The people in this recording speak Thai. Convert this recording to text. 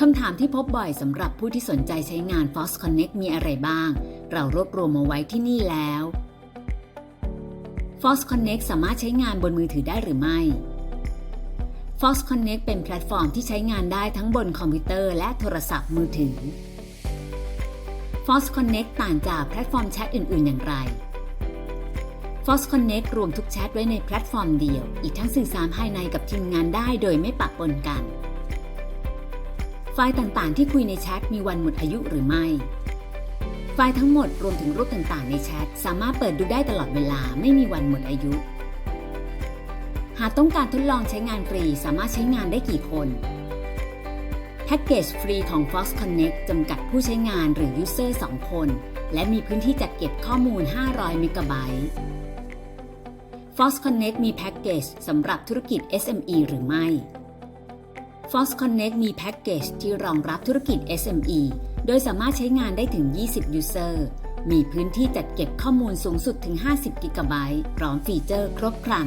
คำถามที่พบบ่อยสำหรับผู้ที่สนใจใช้งาน Fox Connect มีอะไรบ้าง เรารวบรวมมาไว้ที่นี่แล้ว Fox Connect สามารถใช้งานบนมือถือได้หรือไม่ Fox Connect เป็นแพลตฟอร์มที่ใช้งานได้ทั้งบนคอมพิวเตอร์และโทรศัพท์มือถือ Fox Connect ต่างจากแพลตฟอร์มแชทอื่น ๆ อย่างไร Fox Connect รวมทุกแชทไว้ในแพลตฟอร์มเดียว อีกทั้งสื่อสารภายในกับทีมงานได้โดยไม่ปะปนกัน ไฟล์ต่างๆ ที่คุยในแชทมีวันหมดอายุหรือไม่ ไฟล์ทั้งหมดรวมถึงรูปต่างๆ ในแชทสามารถเปิดดูได้ตลอดเวลาไม่มีวันหมดอายุ หากต้องการทดลองใช้งานฟรีสามารถใช้งานได้กี่คนแพ็กเกจฟรีของ Fox Connect จำกัดผู้ใช้งานหรือ User 2 คน และมีพื้นที่จัดเก็บข้อมูล 500 เมกะไบต์ Fox Connect มีแพ็กเกจสำหรับธุรกิจ SME หรือไม่ Fox Connect มีแพ็กเกจที่รองรับธุรกิจ SME โดยสามารถใช้งานได้ถึง 20 User มีพื้นที่จัดเก็บข้อมูลสูงสุดถึง 50 กิกะไบต์ พร้อมฟีเจอร์ครบครัน